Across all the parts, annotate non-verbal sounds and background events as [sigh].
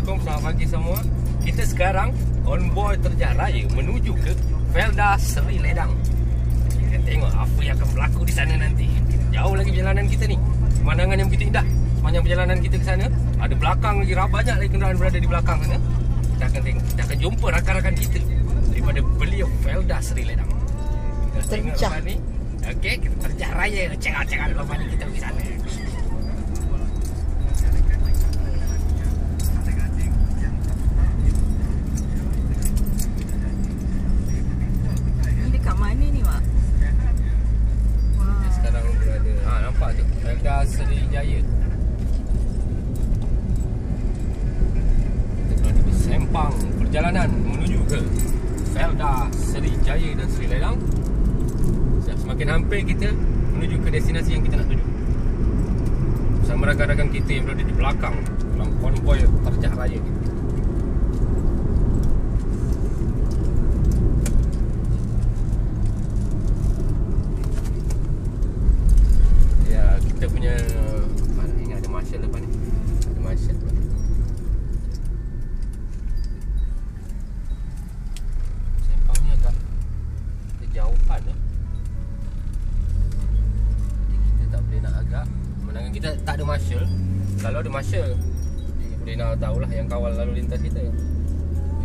Assalamualaikum, selamat pagi semua. Kita sekarang konvoy terjah raya menuju ke Felda Seri Ledang. Kita tengok apa yang akan berlaku di sana nanti. Jauh lagi perjalanan kita ni. Pemandangan yang begitu indah sepanjang perjalanan kita ke sana. Ada belakang lagi, banyak lagi kenderaan berada di belakang sana. Kita akan tengok, kita akan jumpa rakan-rakan kita daripada beliau Felda Seri Ledang. Kita tengok lepas ni. Okey, kita terjah raya. Cekal-cekal lepas ni kita pergi sana. Ni dekat mana ni, Mak? Wah. sekarang berada ha nampak tu Felda Seri Jaya kita berada di sempang perjalanan menuju ke Felda Seri Jaya dan Seri Ledang Siap, semakin hampir kita menuju ke destinasi yang kita nak tuju. Bersama rakan-rakan kita yang berada di belakang dalam konvoy terjah raya. kita Ya, kita punya mana ni ada marshal depan ni. Ada marshal depan. ni. Sempang ni agak kejauhan eh. Jadi kita tak boleh nak agak. Menangan kita tak ada marshal. Kalau ada marshal, eh, boleh nak tahulah yang kawal lalu lintas kita.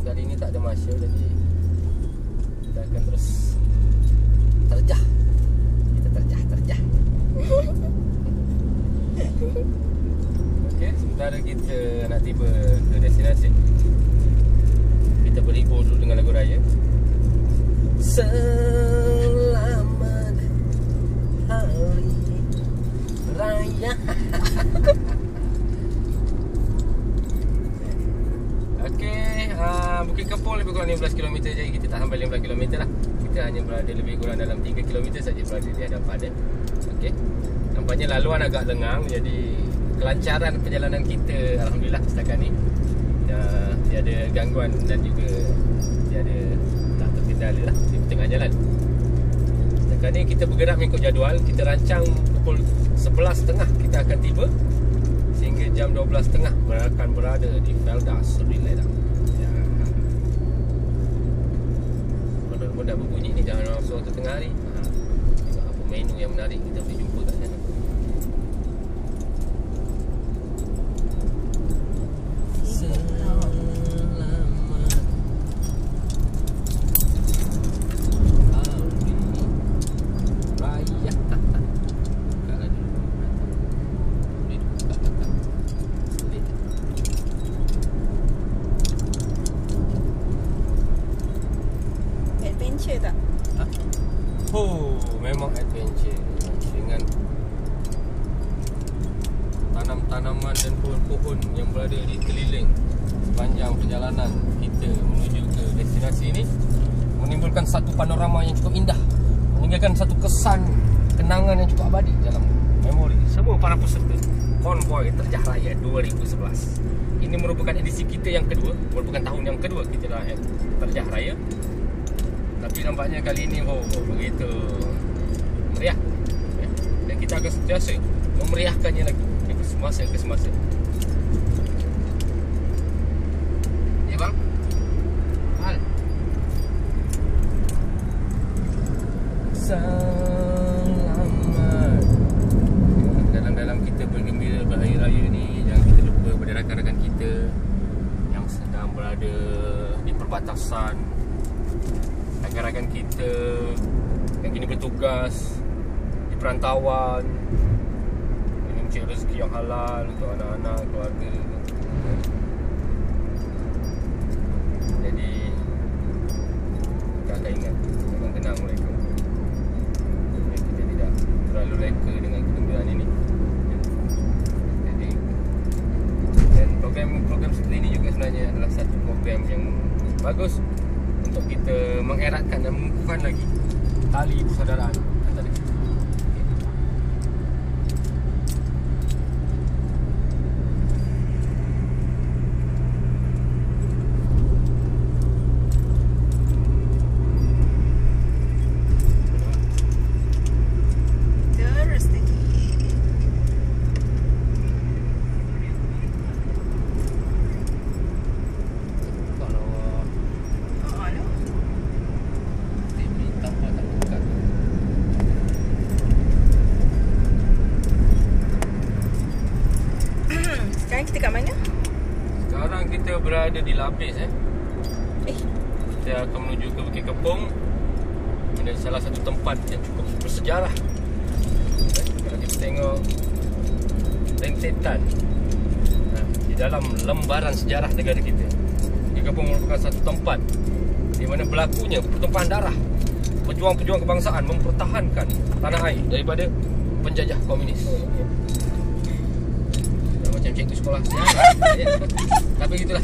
Kali ni tak ada marshal jadi kita akan terus terjah. Kita terjah, terjah. [laughs] Okey, sementara kita nak tiba ke destinasi Kita berhibur dulu dengan lagu raya Selamat Bukit Kepul lebih kurang 15 km Jadi kita tak sampai 15 km lah. Kita hanya berada lebih kurang dalam 3 km saja berada di hadapan dia. Okey. Nampaknya laluan agak lengang Jadi kelancaran perjalanan kita Alhamdulillah setakat ni. Uh, Tiada gangguan dan juga Tiada tak terkendala lah Di tengah jalan. Setakat ni kita bergerak mengikut jadual. Kita rancang pukul 11.30 kita akan tiba Sehingga jam 12.30 akan berada di Felda Seri Ledang ya. Kalau dah berbunyi ni jangan langsung tengah hari ha. Tengok apa menu yang menarik kita boleh jumpa kat sana Selamat Hari Raya Bukalah dulu Boleh buka tak tak Boleh Adventure tak? Ha? Oh, memang adventure dengan tanam-tanaman dan pohon-pohon yang berada di keliling sepanjang perjalanan kita menuju ke destinasi ini menimbulkan satu panorama yang cukup indah meninggalkan satu kesan kenangan yang cukup abadi dalam memori semua para peserta konvoy terjah raya 2011 ini merupakan edisi kita yang kedua merupakan tahun yang kedua kita dah terjah raya tapi nampaknya kali ini oh, begitu meriah. Ya. Dan kita akan sentiasa memeriahkannya lagi semasa ke semasa. Ya bang? Hal. Selamat Dalam-dalam kita bergembira berhari raya ni Jangan kita lupa pada rakan-rakan kita Yang sedang berada di perbatasan rakan-rakan kita yang kini bertugas di perantauan mencari rezeki yang halal untuk anak-anak, keluarga. Jadi kita akan ingat. Jangan kenang mereka. Kita tidak terlalu reka dengan kegembiraan ini. Jadi dan program-program seperti ini juga sebenarnya adalah satu program yang bagus untuk kita mengeratkan dan mengukuhkan lagi tali persaudaraan antara kita. Okey. Terus lagi. Sekarang kita kat mana? Sekarang kita berada di Lapis eh. Eh, Kita akan menuju ke Bukit Kepong Mana salah satu tempat yang cukup bersejarah. Eh, Kalau kita tengok Rentetan ha, Di dalam lembaran sejarah negara kita Bukit Kepong merupakan satu tempat Di mana berlakunya pertumpahan darah Pejuang-pejuang kebangsaan mempertahankan tanah air Daripada penjajah komunis. Dah Macam cikgu sekolah. Sejarah ya. Tapi gitulah.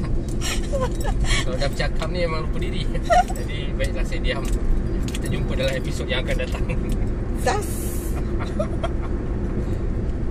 Kalau dah bercakap ni memang lupa diri. Jadi baiklah saya diam. Kita jumpa dalam episod yang akan datang. Zas.